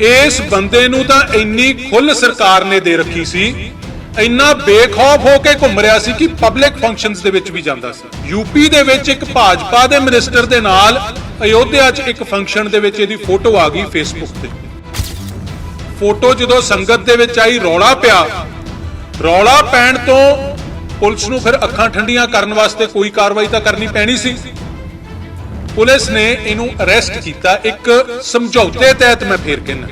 ਇਸ ਬੰਦੇ ਨੂੰ ਤਾਂ ਇੰਨੀ ਖੁੱਲ ਸਰਕਾਰ ਨੇ ਦੇ ਰੱਖੀ ਸੀ, ਇੰਨਾ ਬੇਖੌਫ ਹੋ ਕੇ ਘੁੰਮ ਰਿਹਾ ਸੀ ਕਿ ਪਬਲਿਕ ਫੰਕਸ਼ਨਸ ਦੇ ਵਿੱਚ ਵੀ ਜਾਂਦਾ ਸੀ। ਯੂਪੀ ਦੇ ਵਿੱਚ ਇੱਕ ਭਾਜਪਾ ਦੇ ਮਿਨਿਸਟਰ ਦੇ ਨਾਲ ਅਯੋਧਿਆ 'ਚ ਇੱਕ ਫੰਕਸ਼ਨ ਦੇ ਵਿੱਚ ਇਹਦੀ ਫੋਟੋ ਆ ਗਈ ਫੇਸਬੁੱਕ ਤੇ। ਫੋਟੋ ਜਦੋਂ ਸੰਗਤ ਦੇ ਵਿੱਚ ਆਈ, ਰੌਲਾ ਪਿਆ। ਰੌਲਾ ਪੈਣ ਤੋਂ ਪੁਲਿਸ ਨੂੰ ਫਿਰ ਅੱਖਾਂ ਠੰਡੀਆਂ ਕਰਨ ਵਾਸਤੇ ਕੋਈ ਕਾਰਵਾਈ ਤਾਂ ਕਰਨੀ ਪੈਣੀ ਸੀ। ਪੁਲਿਸ ਨੇ ਇਹਨੂੰ ਅਰੈਸਟ ਕੀਤਾ ਇੱਕ ਸਮਝੌਤੇ ਤਹਿਤ ਮੈਂ ਫੇਰ ਕਹਿੰਦਾ।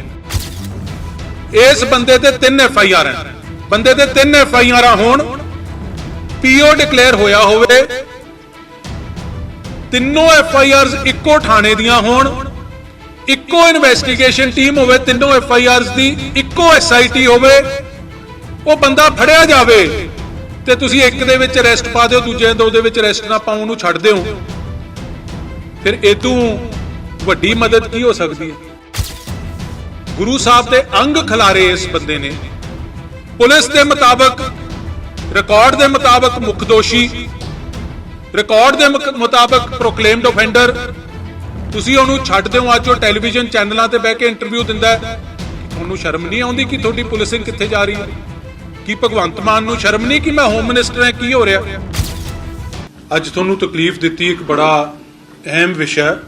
ਇਸ ਬੰਦੇ ਤੇ ਤਿੰਨ ਐਫ ਆਈ ਆਰ ਹਨ। ਬੰਦੇ ਤੇ ਤਿੰਨ ਐਫ ਆਈ ਆਰ ਹੋਣ, ਪੀਓ ਡਿਕਲੇਅਰ ਹੋਇਆ ਹੋਵੇ, ਤਿੰਨੋਂ ਐਫ ਆਈ ਆਰਸ ਇੱਕੋ ਥਾਣੇ ਦੀਆਂ ਹੋਣ, ਇੱਕੋ ਇਨਵੈਸਟੀਗੇਸ਼ਨ ਟੀਮ ਹੋਵੇ, ਤਿੰਨੋਂ ਐਫ ਆਈ ਆਰਸ ਦੀ ਇੱਕੋ ਐਸ ਆਈ ਟੀ ਹੋਵੇ, ਉਹ ਬੰਦਾ ਫੜਿਆ ਜਾਵੇ ਤੇ ਤੁਸੀਂ ਇੱਕ ਦੇ ਵਿੱਚ ਅਰੈਸਟ ਪਾ ਦਿਓ, ਦੂਜੇ ਦੋ ਦੇ ਵਿੱਚ ਅਰੈਸਟ ਨਾ ਪਾਓ ਨੂੰ ਛੱਡ ਦਿਓ। ਫਿਰ ਇਹ ਤੋਂ ਵੱਡੀ ਮਦਦ ਕੀ ਹੋ ਸਕਦੀ ਹੈ? ਗੁਰੂ ਸਾਹਿਬ ਦੇ ਅੰਗ ਖਿਲਾਰੇ ਇਸ ਬੰਦੇ ਨੇ। ਪੁਲਿਸ ਦੇ ਮੁਤਾਬਕ ਰਿਕਾਰਡ ਦੇ ਮੁਤਾਬਕ ਮੁੱਖ ਦੋਸ਼ੀ ਰਿਕਾਰਡ ਦੇ ਮੁਤਾਬਕ ਪ੍ਰੋਕਲੇਮਡ ਆਫੈਂਡਰ ਤੁਸੀਂ ਉਹਨੂੰ ਛੱਡ ਦਿਓ, ਅੱਜ ਉਹ ਟੈਲੀਵਿਜ਼ਨ ਚੈਨਲਾਂ ਤੇ ਬਹਿ ਕੇ ਇੰਟਰਵਿਊ ਦਿੰਦਾ ਹੈ। ਤੁਹਾਨੂੰ ਸ਼ਰਮ ਨਹੀਂ ਆਉਂਦੀ ਕਿ ਤੁਹਾਡੀ ਪੁਲਿਸਿੰਗ ਕਿੱਥੇ ਜਾ ਰਹੀ ਹੈ? ਕੀ ਭਗਵੰਤ ਮਾਨ ਨੂੰ ਸ਼ਰਮ ਨਹੀਂ ਕਿ ਮੈਂ ਹੋਮ ਮਿਨਿਸਟਰ ਹਾਂ, ਕੀ ਹੋ ਰਿਹਾ? ਅੱਜ ਤੁਹਾਨੂੰ ਤਕਲੀਫ ਦਿੱਤੀ ਇੱਕ ਬੜਾ ਅਹਿਮ ਵਿਸ਼ਾ ਹੈ,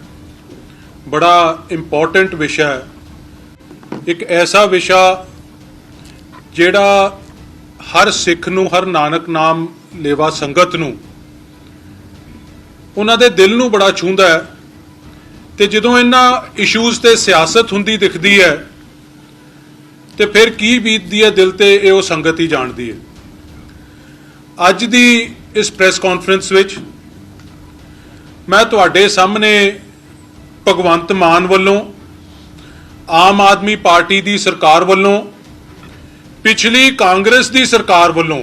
ਬੜਾ ਇੰਪੋਰਟੈਂਟ ਵਿਸ਼ਾ ਹੈ। ਇੱਕ ਐਸਾ ਵਿਸ਼ਾ ਜਿਹੜਾ ਹਰ ਸਿੱਖ ਨੂੰ ਹਰ ਨਾਨਕ ਨਾਮ ਲੇਵਾ ਸੰਗਤ ਨੂੰ ਉਹਨਾਂ ਦੇ ਦਿਲ ਨੂੰ ਬੜਾ ਛੂੰਹਦਾ ਹੈ ਤੇ ਜਦੋਂ ਇਹਨਾਂ ਇਸ਼ੂਜ਼ ਤੇ ਸਿਆਸਤ ਹੁੰਦੀ ਦਿਖਦੀ ਹੈ ਤੇ ਫਿਰ ਕੀ ਬੀਤਦੀ ਹੈ ਦਿਲ ਤੇ ਇਹ ਉਹ ਸੰਗਤ ਹੀ ਜਾਣਦੀ ਹੈ। ਅੱਜ ਦੀ ਇਸ ਪ੍ਰੈਸ ਕਾਨਫਰੰਸ ਵਿੱਚ ਮੈਂ ਤੁਹਾਡੇ ਸਾਹਮਣੇ ਭਗਵੰਤ ਮਾਨ ਵੱਲੋਂ, ਆਮ ਆਦਮੀ ਪਾਰਟੀ ਦੀ ਸਰਕਾਰ ਵੱਲੋਂ, ਪਿਛਲੀ ਕਾਂਗਰਸ ਦੀ ਸਰਕਾਰ ਵੱਲੋਂ,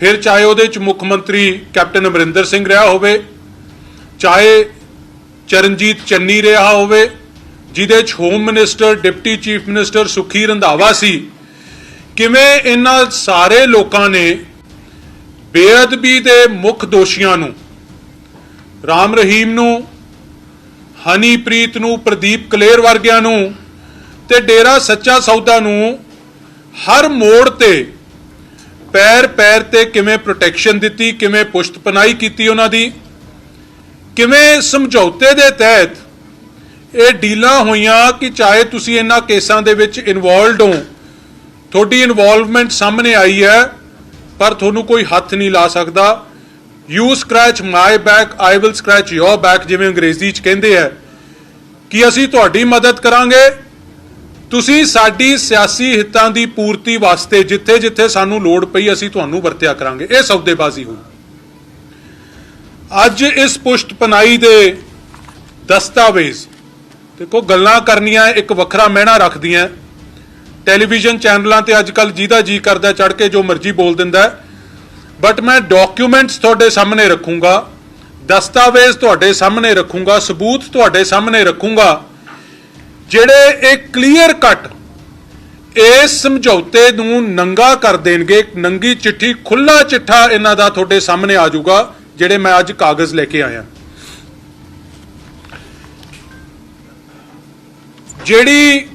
ਫਿਰ ਚਾਹੇ ਉਹਦੇ ਚ ਮੁੱਖ ਮੰਤਰੀ ਕੈਪਟਨ ਅਮਰਿੰਦਰ ਸਿੰਘ ਰਿਹਾ ਹੋਵੇ, ਚਾਹੇ ਚਰਨਜੀਤ ਚੰਨੀ ਰਿਹਾ ਹੋਵੇ, ਜਿਹਦੇ ਚ home minister, deputy chief minister Sukhi Randhawa ਸੀ, ਕਿਵੇਂ ਇਹਨਾਂ ਸਾਰੇ ਲੋਕਾਂ ਨੇ ਬੇਅਦਬੀ ਦੇ ਮੁੱਖ ਦੋਸ਼ੀਆਂ ਨੂੰ ਰਾਮ ਰਹੀਮ ਨੂੰ, ਹਨੀਪ੍ਰੀਤ ਨੂੰ, ਪ੍ਰਦੀਪ ਕਲੇਰ ਵਰਗਿਆਂ ਨੂੰ ਤੇ ਡੇਰਾ ਸੱਚਾ ਸੌਦਾ ਨੂੰ ਹਰ ਮੋੜ ਤੇ ਪੈਰ ਪੈਰ ਤੇ ਕਿਵੇਂ ਪ੍ਰੋਟੈਕਸ਼ਨ ਦਿੱਤੀ, ਕਿਵੇਂ ਪੁਸ਼ਤ ਕੀਤੀ ਉਹਨਾਂ ਦੀ, ਕਿਵੇਂ ਸਮਝੌਤੇ ਦੇ ਤਹਿਤ ਇਹ ਡੀਲਾਂ ਹੋਈਆਂ ਕਿ ਚਾਹੇ ਤੁਸੀਂ ਇਹਨਾਂ ਕੇਸਾਂ ਦੇ ਵਿੱਚ ਇਨਵੋਲਡ ਹੋ, ਤੁਹਾਡੀ ਇਨਵੋਲਵਮੈਂਟ ਸਾਹਮਣੇ ਆਈ ਹੈ, ਪਰ ਤੁਹਾਨੂੰ ਕੋਈ ਹੱਥ ਨਹੀਂ ਲਾ ਸਕਦਾ। You scratch my back I will scratch your back ਜਿਵੇਂ ਅੰਗਰੇਜ਼ੀ ਚ ਕਹਿੰਦੇ ਆ। ਕਿ ਅਸੀਂ ਤੁਹਾਡੀ ਮਦਦ ਕਰਾਂਗੇ? ਤੁਸੀਂ ਸਾਡੀ ਸਿਆਸੀ ਹਿੱਤਾਂ ਦੀ ਪੂਰਤੀ ਵਾਸਤੇ ਜਿੱਥੇ ਜਿੱਥੇ ਸਾਨੂੰ ਲੋੜ ਪਈ ਅਸੀਂ ਤੁਹਾਨੂੰ ਵਰਤਿਆ ਕਰਾਂਗੇ। ਇਹ ਸੌਦੇਬਾਜ਼ੀ ਹੋਈ ਅੱਜ ਇਸ ਪੁਸ਼ਟਪਨਾਈ ਦੇ ਦਸਤਾਵੇਜ਼, ਦੇਖੋ ਗੱਲਾਂ ਕਰਨੀਆਂ ਇੱਕ ਵੱਖਰਾ ਮਹਿਣਾ ਰੱਖਦੀਆਂ। ਟੈਲੀਵਿਜ਼ਨ ਚੈਨਲਾਂ ਤੇ ਅੱਜ ਕੱਲ ਜਿਹਦਾ ਜੀ ਕਰਦਾ ਚੜ ਕੇ ਜੋ ਮਰਜ਼ੀ ਬੋਲ ਦਿੰਦਾ। ਬਟ ਮੈਂ ਡਾਕੂਮੈਂਟਸ ਤੁਹਾਡੇ ਸਾਹਮਣੇ ਰੱਖੂੰਗਾ, ਦਸਤਾਵੇਜ਼ ਤੁਹਾਡੇ ਸਾਹਮਣੇ ਰੱਖੂੰਗਾ, ਸਬੂਤ ਤੁਹਾਡੇ ਸਾਹਮਣੇ ਰੱਖੂੰਗਾ, ਜਿਹੜੇ ਇਹ ਕਲੀਅਰ ਕੱਟ ਇਸ ਸਮਝੌਤੇ ਨੂੰ ਨੰਗਾ ਕਰ ਦੇਣਗੇ, ਨੰਗੀ ਚਿੱਠੀ ਖੁੱਲਾ ਚਿੱਠਾ ਇਹਨਾਂ ਦਾ ਤੁਹਾਡੇ ਸਾਹਮਣੇ ਆ ਜਾਊਗਾ, ਜਿਹੜੇ ਮੈਂ ਅੱਜ ਕਾਗਜ਼ ਲੈ ਕੇ ਆਇਆ। ਜਿਹੜੀ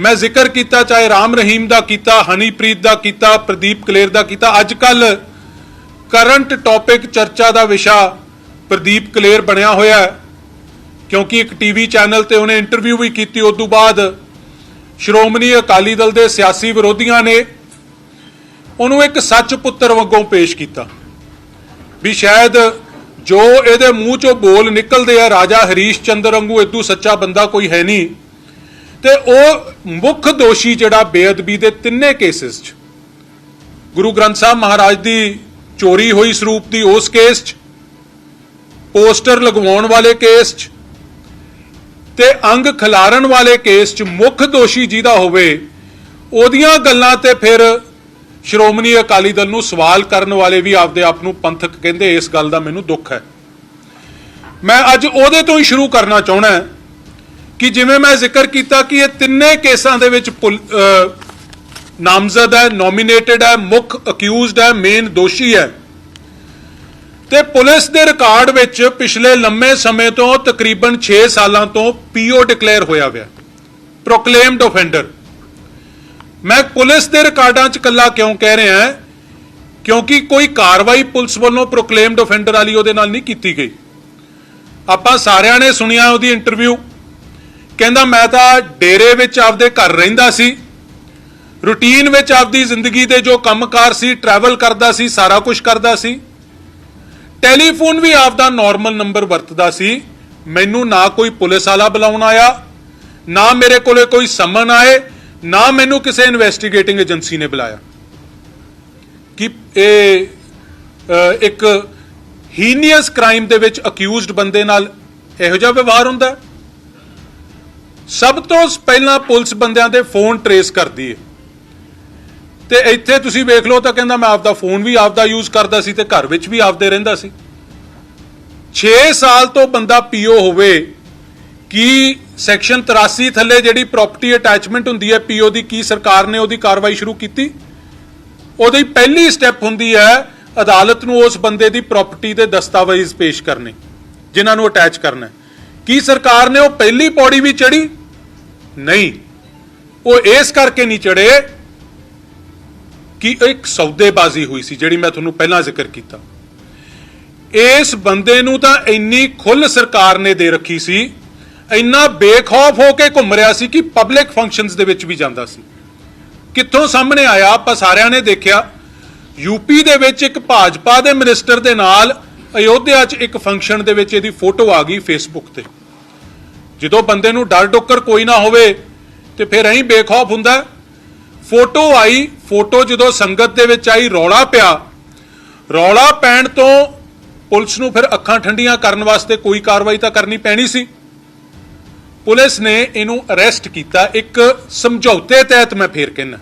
ਮੈਂ ਜ਼ਿਕਰ ਕੀਤਾ, ਚਾਹੇ ਰਾਮ ਰਹੀਮ ਦਾ ਕੀਤਾ, ਹਨੀਪ੍ਰੀਤ ਦਾ ਕੀਤਾ, ਪ੍ਰਦੀਪ ਕਲੇਰ ਦਾ ਕੀਤਾ। ਅੱਜ ਕੱਲ ਕਰੰਟ ਟੌਪਿਕ ਚਰਚਾ ਦਾ ਵਿਸ਼ਾ ਪ੍ਰਦੀਪ ਕਲੇਰ ਬਣਿਆ ਹੋਇਆ ਹੈ। ਕਿਉਂਕਿ ਇੱਕ ਟੀਵੀ ਚੈਨਲ ਤੇ ਉਹਨੇ ਇੰਟਰਵਿਊ ਵੀ ਕੀਤੀ, ਉਸ ਤੋਂ ਬਾਅਦ ਸ਼੍ਰੋਮਣੀ ਅਕਾਲੀ ਦਲ ਦੇ ਸਿਆਸੀ ਵਿਰੋਧੀਆਂ ਨੇ ਉਹਨੂੰ ਇੱਕ ਸੱਚ ਪੁੱਤਰ ਵਾਂਗੂ ਪੇਸ਼ ਕੀਤਾ। ਵੀ ਸ਼ਾਇਦ ਜੋ ਇਹਦੇ ਮੂੰਹ ਚੋਂ ਬੋਲ ਨਿਕਲਦੇ ਆ, ਰਾਜਾ ਹਰੀਸ਼ ਚੰਦਰ ਵਾਂਗੂ ਇਦੋਂ ਸੱਚਾ ਬੰਦਾ ਕੋਈ ਹੈ ਨਹੀਂ। ਤੇ ਉਹ ਮੁੱਖ ਦੋਸ਼ੀ ਜਿਹੜਾ ਬੇਅਦਬੀ ਦੇ ਤਿੰਨੇ ਕੇਸਿਸ 'ਚ। ਗੁਰੂ ਗ੍ਰੰਥ ਸਾਹਿਬ ਮਹਾਰਾਜ ਦੀ ਚੋਰੀ ਹੋਈ ਸਰੂਪ ਦੀ ਉਸ ਕੇਸ 'ਚ, ਪੋਸਟਰ ਲਗਵਾਉਣ ਵਾਲੇ ਕੇਸ 'ਚ ਤੇ ਅੰਗ ਖਿਲਾਰਨ ਵਾਲੇ ਕੇਸ 'ਚ ਮੁੱਖ ਦੋਸ਼ੀ ਜਿਹਦਾ ਹੋਵੇ, ਉਹਦੀਆਂ ਗੱਲਾਂ ਤੇ ਫਿਰ ਸ਼੍ਰੋਮਣੀ ਅਕਾਲੀ ਦਲ ਨੂੰ ਸਵਾਲ ਕਰਨ ਵਾਲੇ ਵੀ ਆਪਦੇ ਆਪ ਨੂੰ ਪੰਥਕ ਕਹਿੰਦੇ ਇਸ ਗੱਲ ਦਾ ਮੈਨੂੰ ਦੁੱਖ ਹੈ। ਮੈਂ ਅੱਜ ਉਹਦੇ ਤੋਂ ਹੀ ਸ਼ੁਰੂ ਕਰਨਾ ਚਾਹਣਾ ਕਿ ਜਿਵੇਂ ਮੈਂ ਜ਼ਿਕਰ ਕੀਤਾ ਕਿ ਇਹ ਤਿੰਨੇ ਕੇਸਾਂ ਦੇ ਵਿੱਚ ਪੁਲ- ਨਾਮਜ਼ਦ ਹੈ ਨੋਮੀਨੇਟਡ ਹੈ, ਮੁੱਖ ਅਕਿਊਜ਼ਡ ਹੈ ਮੇਨ ਦੋਸ਼ੀ ਹੈ। ਤੇ ਪੁਲਿਸ ਦੇ ਰਿਕਾਰਡ ਵਿੱਚ ਪਿਛਲੇ ਲੰਮੇ ਸਮੇਂ ਤੋਂ ਤਕਰੀਬਨ 6 ਸਾਲਾਂ ਤੋਂ ਪੀਓ ਡਿਕਲੇਅਰ ਹੋਇਆ ਹੋਇਆ। ਪ੍ਰੋਕਲੇਮਡ ਆਫੈਂਡਰ ਮੈਂ ਪੁਲਿਸ ਦੇ ਰਿਕਾਰਡਾਂ 'ਚ ਕੱਲਾ ਕਿਉਂ ਕਹਿ ਰਿਹਾ ਹਾਂ? ਕਿਉਂਕਿ ਕੋਈ ਕਾਰਵਾਈ ਪੁਲਿਸ ਵੱਲੋਂ ਪ੍ਰੋਕਲੇਮਡ ਆਫੈਂਡਰ ਵਾਲੀ ਉਹਦੇ ਨਾਲ ਨਹੀਂ ਕੀਤੀ ਗਈ। ਆਪਾਂ ਸਾਰਿਆਂ ਨੇ ਸੁਣਿਆ ਉਹਦੀ ਇੰਟਰਵਿਊ ਕਹਿੰਦਾ, ਮੈਂ ਤਾਂ ਡੇਰੇ ਵਿੱਚ ਆਪਦੇ ਘਰ ਰਹਿੰਦਾ ਸੀ। ਰੂਟੀਨ ਵਿੱਚ ਆਪਦੀ ਜ਼ਿੰਦਗੀ ਦੇ ਜੋ ਕੰਮਕਾਰ ਸੀ ਟਰੈਵਲ ਕਰਦਾ ਸੀ, ਸਾਰਾ ਕੁਝ ਕਰਦਾ ਸੀ। ਟੈਲੀਫੋਨ ਵੀ ਆਪਦਾ ਨਾਰਮਲ ਨੰਬਰ ਵਰਤਦਾ ਸੀ। ਮੈਨੂੰ ਨਾ ਕੋਈ ਪੁਲਿਸ ਵਾਲਾ ਬੁਲਾਉਣ ਆਇਆ, ਨਾ ਮੇਰੇ ਕੋਲੇ ਕੋਈ ਸਮਨ ਆਏ, ਨਾ ਮੈਨੂੰ ਕਿਸੇ ਇਨਵੈਸਟੀਗੇਟਿੰਗ ਏਜੰਸੀ ਨੇ ਬੁਲਾਇਆ। ਕਿ ਇਹ ਇੱਕ ਹੀਨੀਅਸ ਕ੍ਰਾਈਮ ਦੇ ਵਿੱਚ ਅਕਿਊਜ਼ਡ ਬੰਦੇ ਨਾਲ ਇਹੋ ਜਿਹਾ ਵਿਵਹਾਰ ਹੁੰਦਾ ਹੈ? ਸਭ ਤੋਂ ਪਹਿਲਾਂ ਪੁਲਿਸ ਬੰਦਿਆਂ ਦੇ ਫੋਨ ਟਰੇਸ ਕਰਦੀ ਹੈ ਤੇ ਇੱਥੇ ਤੁਸੀਂ ਵੇਖ ਲਓ ਤਾਂ ਕਹਿੰਦਾ ਮੈਂ ਆਪਦਾ ਫੋਨ ਵੀ ਆਪਦਾ ਯੂਜ਼ ਕਰਦਾ ਸੀ ਤੇ ਘਰ ਵਿੱਚ ਵੀ ਆਪਦੇ ਰਹਿੰਦਾ ਸੀ। 6 ਸਾਲ ਤੋਂ ਬੰਦਾ ਪੀਓ ਹੋਵੇ ਕੀ ਸੈਕਸ਼ਨ 83 ਥੱਲੇ ਜਿਹੜੀ ਪ੍ਰਾਪਰਟੀ ਅਟੈਚਮੈਂਟ ਹੁੰਦੀ ਹੈ ਪੀਓ ਦੀ ਕੀ ਸਰਕਾਰ ਨੇ ਉਹਦੀ ਕਾਰਵਾਈ ਸ਼ੁਰੂ ਕੀਤੀ? ਉਹਦੀ ਪਹਿਲੀ ਸਟੈਪ ਹੁੰਦੀ ਹੈ ਅਦਾਲਤ ਨੂੰ ਉਸ ਬੰਦੇ ਦੀ ਪ੍ਰਾਪਰਟੀ ਦੇ ਦਸਤਾਵੇਜ਼ ਪੇਸ਼ ਕਰਨੇ, ਜਿਨ੍ਹਾਂ ਨੂੰ ਅਟੈਚ ਕਰਨਾ ਹੈ। ਕੀ ਸਰਕਾਰ ਨੇ ਉਹ ਪਹਿਲੀ ਪੌੜੀ ਵੀ ਚੜੀ ਨਹੀਂ। ਉਹ ਇਸ ਕਰਕੇ ਨਹੀਂ ਚੜੇ ਕਿ ਇੱਕ ਸੌਦੇਬਾਜ਼ੀ ਹੋਈ ਸੀ, ਜਿਹੜੀ ਮੈਂ ਤੁਹਾਨੂੰ ਪਹਿਲਾਂ ਜ਼ਿਕਰ ਕੀਤਾ। ਇਸ ਬੰਦੇ ਨੂੰ ਤਾਂ ਇੰਨੀ ਖੁੱਲ ਸਰਕਾਰ ਨੇ ਦੇ ਰੱਖੀ ਸੀ, ਇੰਨਾ ਬੇਖੌਫ ਹੋ ਕੇ ਘੁੰਮ ਰਿਹਾ ਸੀ ਕਿ ਪਬਲਿਕ ਫੰਕਸ਼ਨਸ ਦੇ ਵਿੱਚ ਵੀ ਜਾਂਦਾ ਸੀ। ਕਿੱਥੋਂ ਸਾਹਮਣੇ ਆਇਆ, ਆਪਾਂ ਸਾਰਿਆਂ ਨੇ ਦੇਖਿਆ ਯੂਪੀ ਦੇ ਵਿੱਚ ਇੱਕ ਭਾਜਪਾ ਦੇ ਮਿਨਿਸਟਰ ਦੇ ਨਾਲ ਅਯੋਧਿਆ 'ਚ ਇੱਕ ਫੰਕਸ਼ਨ ਦੇ ਵਿੱਚ ਇਹਦੀ ਫੋਟੋ ਆ ਗਈ ਫੇਸਬੁੱਕ ਤੇ। ਜਦੋਂ ਬੰਦੇ ਨੂੰ ਡਰ ਡੋਕਰ ਕੋਈ ਨਾ ਹੋਵੇ, ਤੇ ਫਿਰ ਐਂ ਬੇਖੌਫ ਹੁੰਦਾ ਫੋਟੋ ਆਈ ਫੋਟੋ ਜਦੋਂ ਸੰਗਤ ਦੇ ਵਿੱਚ ਆਈ, ਰੌਲਾ ਪਿਆ। ਰੌਲਾ ਪੈਣ ਤੋਂ ਪੁਲਿਸ ਨੂੰ ਫਿਰ ਅੱਖਾਂ ਠੰਡੀਆਂ ਕਰਨ ਵਾਸਤੇ ਕੋਈ ਕਾਰਵਾਈ ਤਾਂ ਕਰਨੀ ਪੈਣੀ ਸੀ। ਪੁਲਿਸ ਨੇ ਇਹਨੂੰ ਅਰੈਸਟ ਕੀਤਾ। ਇੱਕ ਸਮਝੌਤੇ ਤਹਿਤ ਮੈਂ ਫੇਰ ਕਹਿੰਦਾ।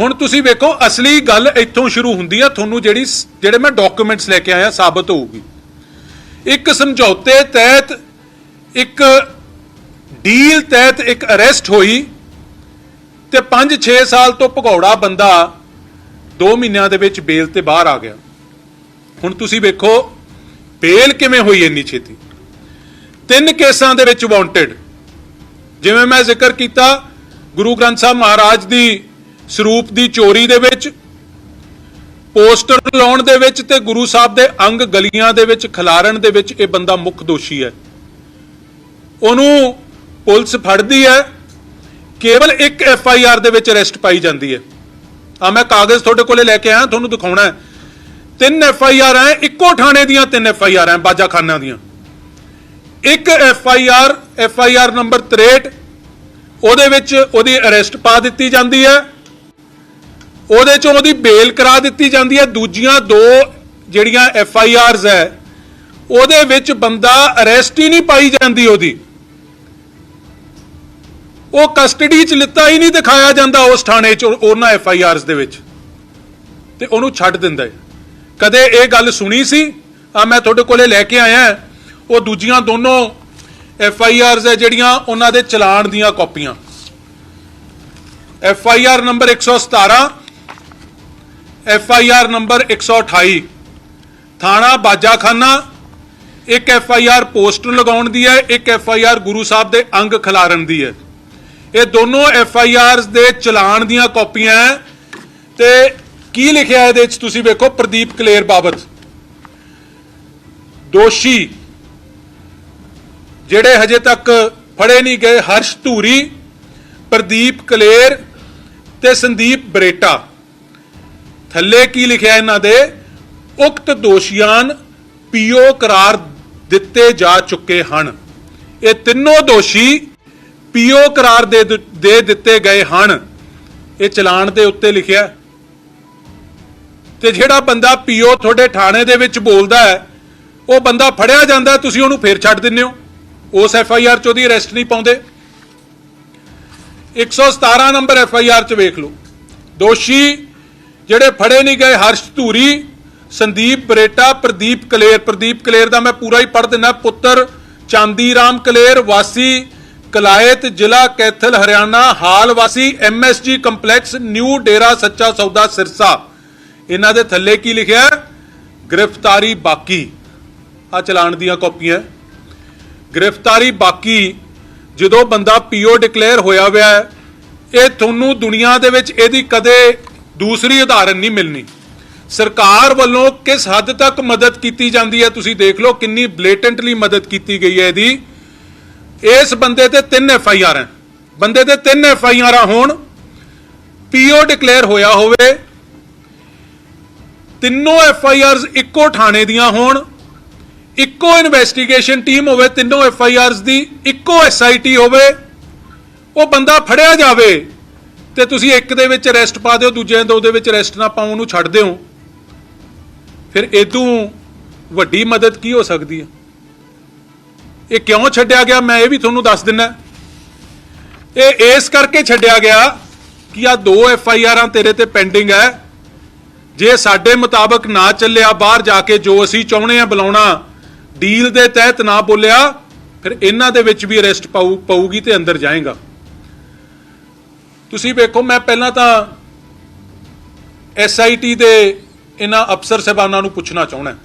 ਹੁਣ ਤੁਸੀਂ ਵੇਖੋ, ਅਸਲੀ ਗੱਲ ਇੱਥੋਂ ਸ਼ੁਰੂ ਹੁੰਦੀ ਆ, ਤੁਹਾਨੂੰ ਜਿਹੜੀ ਜਿਹੜੇ ਮੈਂ ਡਾਕੂਮੈਂਟਸ ਲੈ ਕੇ ਆਇਆ, ਸਾਬਤ ਹੋਊਗੀ। ਇੱਕ ਸਮਝੌਤੇ ਤਹਿਤ ਇੱਕ ਡੀਲ ਤਹਿਤ ਇੱਕ ਅਰੈਸਟ ਹੋਈ ਤੇ 5-6 ਸਾਲ ਤੋਂ ਭਗੌੜਾ ਬੰਦਾ 2 ਮਹੀਨਿਆਂ ਦੇ ਵਿੱਚ ਬੇਲ ਤੇ ਬਾਹਰ ਆ ਗਿਆ। ਹੁਣ ਤੁਸੀਂ ਵੇਖੋ, ਬੇਲ ਕਿਵੇਂ ਹੋਈ ਇੰਨੀ ਛੇਤੀ? ਤਿੰਨ ਕੇਸਾਂ ਦੇ ਵਿੱਚ ਵਾਂਟਡ ਜਿਵੇਂ ਮੈਂ ਜ਼ਿਕਰ ਕੀਤਾ, ਗੁਰੂ ਗ੍ਰੰਥ ਸਾਹਿਬ ਮਹਾਰਾਜ ਦੀ ਸਰੂਪ ਦੀ ਚੋਰੀ ਦੇ ਵਿੱਚ, ਪੋਸਟਰ ਲਾਉਣ ਦੇ ਵਿੱਚ ਤੇ ਗੁਰੂ ਸਾਹਿਬ ਦੇ ਅੰਗ ਗਲੀਆਂ ਦੇ ਵਿੱਚ, ਖਿਲਾਰਨ ਦੇ ਵਿੱਚ ਇਹ ਬੰਦਾ ਮੁੱਖ ਦੋਸ਼ੀ ਹੈ। ਉਹਨੂੰ ਪੁਲਿਸ ਫੜਦੀ ਹੈ, ਕੇਵਲ ਇੱਕ ਐਫ ਆਈ ਆਰ ਦੇ ਵਿੱਚ ਅਰੈਸਟ ਪਾਈ ਜਾਂਦੀ ਹੈ। ਆ ਮੈਂ ਕਾਗਜ਼ ਤੁਹਾਡੇ ਕੋਲੇ ਲੈ ਕੇ ਆਇਆ, ਤੁਹਾਨੂੰ ਦਿਖਾਉਣਾ ਹੈ। ਤਿੰਨ ਐਫ ਆਈ ਆਰ ਹੈ ਇੱਕੋ ਥਾਣੇ ਦੀਆਂ ਤਿੰਨ ਐਫ ਆਈ ਆਰ ਹੈ ਬਾਜਾਖਾਨਾ ਦੀਆਂ। ਇੱਕ F I R, F I R number 63 ਉਹਦੇ ਵਿੱਚ ਉਹਦੀ ਅਰੈਸਟ ਪਾ ਦਿੱਤੀ ਜਾਂਦੀ ਹੈ। ਉਹਦੇ ਚੋਂ ਉਹਦੀ ਬੇਲ ਕਰਾ ਦਿੱਤੀ ਜਾਂਦੀ ਹੈ। ਦੂਜੀਆਂ ਦੋ ਜਿਹੜੀਆਂ ਐਫ ਆਈ ਆਰਸ ਹੈ, ਉਹਦੇ ਵਿੱਚ ਬੰਦਾ ਅਰੈਸਟ ਹੀ ਨਹੀਂ ਪਾਈ ਜਾਂਦੀ ਉਹਦੀ। ਉਹ ਕਸਟਡੀ 'ਚ ਲਿੱਤਾ ਹੀ ਨਹੀਂ ਦਿਖਾਇਆ ਜਾਂਦਾ ਉਸ ਥਾਣੇ 'ਚ ਉਹਨਾਂ ਐਫ ਆਈ ਆਰਸ ਦੇ ਵਿੱਚ। ਤੇ ਉਹਨੂੰ ਛੱਡ ਦਿੰਦਾ ਹੈ। ਕਦੇ ਇਹ ਗੱਲ ਸੁਣੀ ਸੀ? ਆ ਮੈਂ ਤੁਹਾਡੇ ਕੋਲੇ ਲੈ ਕੇ ਆਇਆ। ਉਹ ਦੂਜੀਆਂ ਦੋਨੋਂ ਐਫ ਆਈ ਆਰਸ ਹੈ ਜਿਹੜੀਆਂ ਉਹਨਾਂ ਦੇ ਚਲਾਨ ਦੀਆਂ ਕਾਪੀਆਂ। F I R number 117 F I R number 128 ਥਾਣਾ ਬਾਜਾਖਾਨਾ। ਇੱਕ ਐਫ ਆਈ ਆਰ ਪੋਸਟਰ ਲਗਾਉਣ ਦੀ ਹੈ, ਇੱਕ F I R Guru Sahib ਦੇ ਅੰਗ ਖਿਲਾਰਨ ਦੀ ਹੈ। ਇਹ ਦੋਨੋਂ ਐਫ ਆਈ ਆਰਸ ਦੇ ਚਲਾਨ ਦੀਆਂ ਕਾਪੀਆਂ ਹੈ। ਤੇ ਕੀ ਲਿਖਿਆ ਇਹਦੇ ਵਿੱਚ ਤੁਸੀਂ ਵੇਖੋ, ਪ੍ਰਦੀਪ ਕਲੇਰ ਬਾਬਤ। ਦੋਸ਼ੀ, ਜਿਹੜੇ ਹਜੇ ਤੱਕ ਫੜੇ ਨਹੀਂ ਗਏ, ਹਰਸ਼ ਧੂਰੀ, ਪ੍ਰਦੀਪ ਕਲੇਰ ਤੇ ਸੰਦੀਪ ਬਰੇਟਾ। ਥੱਲੇ ਕੀ ਲਿਖਿਆ ਇਹਨਾਂ ਦੇ? ਉਕਤ ਦੋਸ਼ੀਆਂ ਪੀਓ ਕਰਾਰ ਦਿੱਤੇ ਜਾ ਚੁੱਕੇ ਹਨ। ਇਹ ਤਿੰਨੋਂ ਦੋਸ਼ੀ ਪੀਓ ਕਰਾਰ ਦੇ ਦੇ ਦਿੱਤੇ ਗਏ ਹਨ। ਇਹ ਚਲਾਨ ਦੇ ਉੱਤੇ ਲਿਖਿਆ ਤੇ ਜਿਹੜਾ ਬੰਦਾ ਪੀਓ ਤੁਹਾਡੇ ਥਾਣੇ ਦੇ ਵਿੱਚ ਬੋਲਦਾ ਹੈ, ਉਹ ਬੰਦਾ ਫੜਿਆ ਜਾਂਦਾ ਤੁਸੀਂ ਉਹਨੂੰ ਫੇਰ ਛੱਡ ਦਿੰਦੇ ਹੋ। ਉਸ ਐਫ ਆਈ ਆਰ ਚ ਉਹਦੀ ਅਰੈਸਟ ਨਹੀਂ ਪਾਉਂਦੇ। 117 ਨੰਬਰ ਐਫ ਆਈ ਆਰ ਚ ਵੇਖ ਲਓ। ਦੋਸ਼ੀ ਜਿਹੜੇ ਫੜੇ ਨਹੀਂ ਗਏ, ਹਰਸ਼ ਧੂਰੀ, ਸੰਦੀਪ ਬਰੇਟਾ, ਪ੍ਰਦੀਪ ਕਲੇਰ। ਪ੍ਰਦੀਪ ਕਲੇਰ ਦਾ ਮੈਂ ਪੂਰਾ ਹੀ ਪੜ੍ਹ ਦਿੰਦਾ, ਪੁੱਤਰ ਚਾਂਦੀ ਰਾਮ ਕਲੇਰ, ਵਾਸੀ ਕਲਾਇਤ, ਜ਼ਿਲ੍ਹਾ ਕੈਥਲ, ਹਰਿਆਣਾ, ਹਾਲ ਵਾਸੀ MSG complex, new Dera Sacha Sauda, Sirsa. ਇਹਨਾਂ ਦੇ ਥੱਲੇ ਕੀ ਲਿਖਿਆ ਗ੍ਰਿਫਤਾਰੀ ਬਾਕੀ। ਆ ਚਲਾਨ ਦੀਆਂ ਕਾਪੀਆਂ। ਗ੍ਰਿਫਤਾਰੀ ਬਾਕੀ। ਜਦੋਂ ਬੰਦਾ ਪੀਓ ਡਿਕਲੇਅਰ ਹੋਇਆ ਹੋਇਆ ਇਹ ਤੁਹਾਨੂੰ ਦੁਨੀਆ ਦੇ ਵਿੱਚ ਇਹਦੀ ਕਦੇ ਦੂਸਰੀ ਉਦਾਹਰਨ ਨਹੀਂ ਮਿਲਣੀ। ਸਰਕਾਰ ਵੱਲੋਂ ਕਿਸ ਹੱਦ ਤੱਕ ਮਦਦ ਕੀਤੀ ਜਾਂਦੀ ਹੈ ਤੁਸੀਂ ਦੇਖ ਲਓ ਕਿੰਨੀ ਬਲੇਟੈਂਟਲੀ ਮਦਦ ਕੀਤੀ ਗਈ ਹੈ ਇਹਦੀ। ਇਸ ਬੰਦੇ ਤੇ ਤਿੰਨ ਐਫ ਆਈ ਆਰ ਹੈ ਬੰਦੇ ਤੇ ਤਿੰਨ ਐਫ ਆਈ ਆਰ ਹੋਣ ਪੀਓ ਡਿਕਲੇਅਰ ਹੋਇਆ ਹੋਵੇ, ਤਿੰਨੋਂ ਐਫ ਆਈ ਆਰਸ ਇੱਕੋ ਥਾਣੇ ਦੀਆਂ ਹੋਣ, ਇੱਕੋ ਇਨਵੈਸਟੀਗੇਸ਼ਨ ਟੀਮ ਹੋਵੇ, ਤਿੰਨੋਂ ਐਫ ਆਈ ਆਰਸ ਦੀ ਇੱਕੋ ਐਸ ਆਈ ਟੀ ਹੋਵੇ, ਉਹ ਬੰਦਾ ਫੜਿਆ ਜਾਵੇ ਤੇ ਤੁਸੀਂ ਇੱਕ ਦੇ ਵਿੱਚ ਰੈਸਟ ਪਾ ਦਿਓ ਦੂਜੇ ਦੋ ਦੇ ਵਿੱਚ ਰੈਸਟ ਨਾ ਪਾਓ ਨੂੰ ਛੱਡ ਦਿਓ। ਫਿਰ ਇਦੋਂ ਵੱਡੀ ਮਦਦ ਕੀ ਹੋ ਸਕਦੀ ਹੈ ਇਹ ਕਿਉਂ ਛੱਡਿਆ ਗਿਆ? ਮੈਂ ਇਹ ਵੀ ਤੁਹਾਨੂੰ ਦੱਸ ਦਿੰਨਾ। ਇਹ ਇਸ ਕਰਕੇ ਛੱਡਿਆ ਗਿਆ ਕਿ ਆ ਦੋ ਐਫ ਆਈ ਆਰਾਂ ਤੇਰੇ ਤੇ ਪੈਂਡਿੰਗ ਹੈ ਜੇ ਸਾਡੇ ਮੁਤਾਬਕ ਨਾ ਚੱਲਿਆ, ਬਾਹਰ ਜਾ ਕੇ ਜੋ ਅਸੀਂ ਚਾਹੁੰਦੇ ਆ ਬੁਲਾਉਣਾ ਡੀਲ ਦੇ ਤਹਿਤ ਨਾ ਬੋਲਿਆ, ਫਿਰ ਇਹਨਾਂ ਦੇ ਵਿੱਚ ਵੀ ਅਰੈਸਟ ਪਾਊ ਪਊਗੀ ਤੇ ਅੰਦਰ ਜਾਏਗਾ। ਤੁਸੀਂ ਵੇਖੋ, ਮੈਂ ਪਹਿਲਾਂ ਤਾਂ ਐਸਆਈਟੀ ਦੇ ਇਹਨਾਂ ਅਫਸਰ ਸਾਹਿਬਾਨਾਂ ਨੂੰ ਪੁੱਛਣਾ ਚਾਹੁੰਦਾ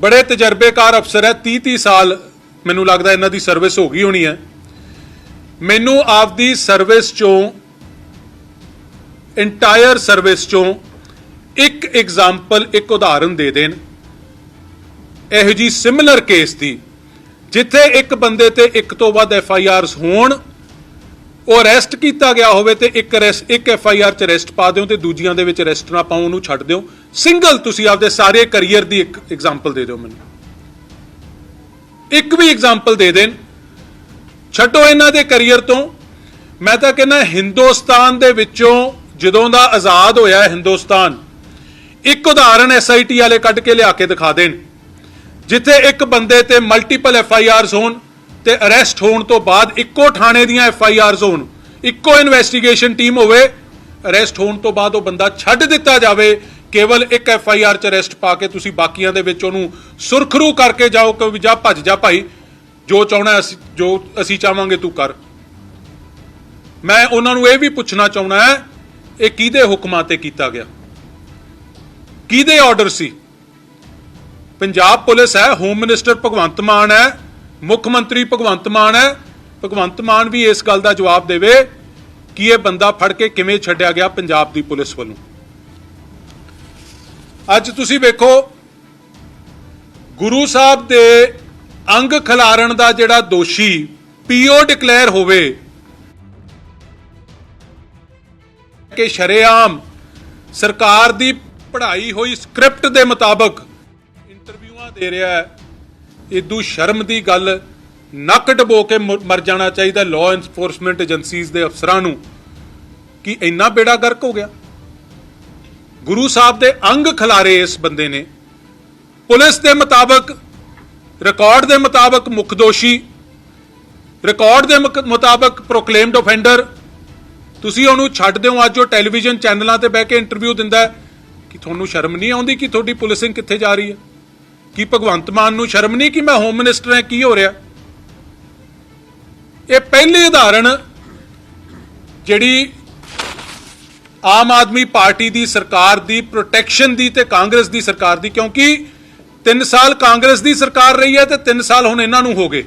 ਬੜੇ ਤਜਰਬੇਕਾਰ ਅਫਸਰ ਹੈ 30 30 ਸਾਲ ਮੈਨੂੰ ਲੱਗਦਾ ਇਹਨਾਂ ਦੀ ਸਰਵਿਸ ਹੋ ਗਈ ਹੋਣੀ ਹੈ। ਮੈਨੂੰ ਆਪਦੀ ਸਰਵਿਸ ਚੋਂ ਇੰਟਾਇਰ ਸਰਵਿਸ ਚੋਂ ਇੱਕ ਐਗਜ਼ਾਮਪਲ ਇੱਕ ਉਦਾਹਰਨ ਦੇ ਦੇਣ। ਇਹੋ ਜੀ ਸਿਮਿਲਰ ਕੇਸ ਦੀ, ਜਿੱਥੇ ਇੱਕ ਬੰਦੇ ਤੇ ਇੱਕ ਤੋਂ ਵੱਧ ਐਫ ਆਈ ਆਰਸ ਹੋਣ ਉਹ ਅਰੈਸਟ ਕੀਤਾ ਗਿਆ ਹੋਵੇ ਤੇ ਇੱਕ ਅਰੈਸਟ ਇੱਕ ਐਫ ਆਈ ਆਰ ਚ ਅਰੈਸਟ ਪਾ ਦਿਓ ਤੇ ਦੂਜੀਆਂ ਦੇ ਵਿੱਚ ਅਰੈਸਟ ਨਾ ਪਾਓ, ਉਹਨੂੰ ਛੱਡ ਦਿਓ। ਸਿੰਗਲ ਤੁਸੀਂ ਆਪਦੇ ਸਾਰੇ ਕੈਰੀਅਰ ਦੀ ਇੱਕ ਐਗਜ਼ਾਮਪਲ ਦੇ ਦਿਓ ਮੈਨੂੰ। ਇੱਕ ਵੀ ਐਗਜ਼ਾਮਪਲ ਦੇ ਦੇਣ। ਛੱਡੋ ਇਹਨਾਂ ਦੇ ਕੈਰੀਅਰ ਤੋਂ। ਮੈਂ ਤਾਂ ਕਹਿੰਦਾ ਹਿੰਦੁਸਤਾਨ ਦੇ ਵਿੱਚੋਂ ਜਦੋਂ ਦਾ ਆਜ਼ਾਦ ਹੋਇਆ ਹਿੰਦੁਸਤਾਨ, ਇੱਕ ਉਦਾਹਰਣ ਐਸਆਈਟੀ ਵਾਲੇ ਕੱਢ ਕੇ ਲਿਆ ਕੇ ਦਿਖਾ ਦੇਣ। ਜਿੱਥੇ ਇੱਕ ਬੰਦੇ ਤੇ ਮਲਟੀਪਲ ਐਫ ਆਈ ਆਰਸ ਹੋਣ ਤੇ ਅਰੈਸਟ ਹੋਣ ਤੋਂ ਬਾਅਦ ਇੱਕੋ ਥਾਣੇ ਦੀਆਂ ਐਫ ਆਈ ਆਰਸ ਹੋਣ, ਇੱਕੋ ਇਨਵੈਸਟੀਗੇਸ਼ਨ ਟੀਮ ਹੋਵੇ ਅਰੈਸਟ ਹੋਣ ਤੋਂ ਬਾਅਦ ਉਹ ਬੰਦਾ ਛੱਡ ਦਿੱਤਾ ਜਾਵੇ, ਕੇਵਲ ਇੱਕ ਐਫ ਆਈ ਆਰ ਚ ਅਰੈਸਟ ਪਾ ਕੇ ਤੁਸੀਂ ਬਾਕੀਆਂ ਦੇ ਵਿੱਚ ਉਹਨੂੰ ਸੁਰਖਰੂ ਕਰਕੇ ਜਾਓ ਕਿ ਜਾ ਭੱਜ ਜਾ ਭਾਈ, ਜੋ ਚਾਹਣਾ ਅਸੀਂ, ਜੋ ਅਸੀਂ ਚਾਹਾਂਗੇ ਤੂੰ ਕਰ। ਮੈਂ ਉਹਨਾਂ ਨੂੰ ਇਹ ਵੀ ਪੁੱਛਣਾ ਚਾਹੁੰਦਾ ਹੈ, ਇਹ ਕਿਹਦੇ ਹੁਕਮਾਂ ਤੇ ਕੀਤਾ ਗਿਆ? ਕਿਹਦੇ ਆਰਡਰ ਸੀ? ਪੰਜਾਬ ਪੁਲਿਸ ਹੈ ਹੋਮ ਮਿਨਿਸਟਰ ਭਗਵੰਤ ਮਾਨ ਹੈ ਮੁੱਖ ਮੰਤਰੀ ਭਗਵੰਤ ਮਾਨ ਹੈ। ਭਗਵੰਤ ਮਾਨ ਵੀ ਇਸ ਗੱਲ ਦਾ ਜਵਾਬ ਦੇਵੇ ਕਿ ਇਹ ਬੰਦਾ ਫੜ ਕੇ ਕਿਵੇਂ ਛੱਡਿਆ ਗਿਆ ਪੰਜਾਬ ਦੀ ਪੁਲਿਸ ਵੱਲੋਂ। ਅੱਜ ਤੁਸੀਂ ਵੇਖੋ, ਗੁਰੂ ਸਾਹਿਬ ਦੇ ਅੰਗ ਖਿਲਾਰਨ ਦਾ ਜਿਹੜਾ ਦੋਸ਼ੀ ਪੀਓ ਡਿਕਲੇਅਰ ਹੋਵੇ ਕਿ ਸ਼ਰੇਆਮ ਸਰਕਾਰ ਦੀ ਪੜ੍ਹਾਈ ਹੋਈ ਸਕ੍ਰਿਪਟ ਦੇ ਮੁਤਾਬਕ ਇੰਟਰਵਿਊਆਂ ਦੇ ਰਿਹਾ ਹੈ। ਇਦੂ ਸ਼ਰਮ ਦੀ ਗੱਲ, ਨੱਕ ਡਬੋ ਕੇ ਮਰ ਜਾਣਾ ਚਾਹੀਦਾ ਲਾਅ ਐਨਫੋਰਸਮੈਂਟ ਏਜੰਸੀਜ਼ ਦੇ ਅਫਸਰਾਂ ਨੂੰ। ਕਿ ਇੰਨਾ ਬੇੜਾ ਗਰਕ ਹੋ ਗਿਆ? ਗੁਰੂ ਸਾਹਿਬ ਦੇ ਅੰਗ ਖਿਲਾਰੇ ਇਸ ਬੰਦੇ ਨੇ। ਪੁਲਿਸ ਦੇ ਮੁਤਾਬਕ ਰਿਕਾਰਡ ਦੇ ਮੁਤਾਬਕ ਮੁੱਖ ਦੋਸ਼ੀ ਰਿਕਾਰਡ ਦੇ ਮੁਕ- ਮੁਤਾਬਕ ਪ੍ਰੋਕਲੇਮਡ ਆਫੈਂਡਰ ਤੁਸੀਂ ਉਹਨੂੰ ਛੱਡ ਦਿਓ, ਅੱਜ ਉਹ ਟੈਲੀਵਿਜ਼ਨ ਚੈਨਲਾਂ ਤੇ ਬਹਿ ਕੇ ਇੰਟਰਵਿਊ ਦਿੰਦਾ ਕਿ ਤੁਹਾਨੂੰ ਸ਼ਰਮ ਨਹੀਂ ਆਉਂਦੀ ਕਿ ਤੁਹਾਡੀ ਪੁਲਿਸਿੰਗ ਕਿੱਥੇ ਜਾ ਰਹੀ ਹੈ? ਕੀ ਭਗਵੰਤ ਮਾਨ ਨੂੰ ਸ਼ਰਮ ਨਹੀਂ ਕਿ ਮੈਂ ਹੋਮ ਮਿਨਿਸਟਰ ਹਾਂ? ਕੀ ਹੋ ਰਿਹਾ? ਇਹ ਪਹਿਲੀ ਉਦਾਹਰਣ ਜਿਹੜੀ ਆਮ ਆਦਮੀ ਪਾਰਟੀ ਦੀ ਸਰਕਾਰ ਦੀ ਪ੍ਰੋਟੈਕਸ਼ਨ ਦੀ ਤੇ ਕਾਂਗਰਸ ਦੀ ਸਰਕਾਰ ਦੀ, ਕਿਉਂਕਿ 3 ਸਾਲ ਕਾਂਗਰਸ ਦੀ ਸਰਕਾਰ ਰਹੀ ਹੈ ਤੇ 3 ਸਾਲ ਹੁਣ ਇਹਨਾਂ ਨੂੰ ਹੋ ਗਏ।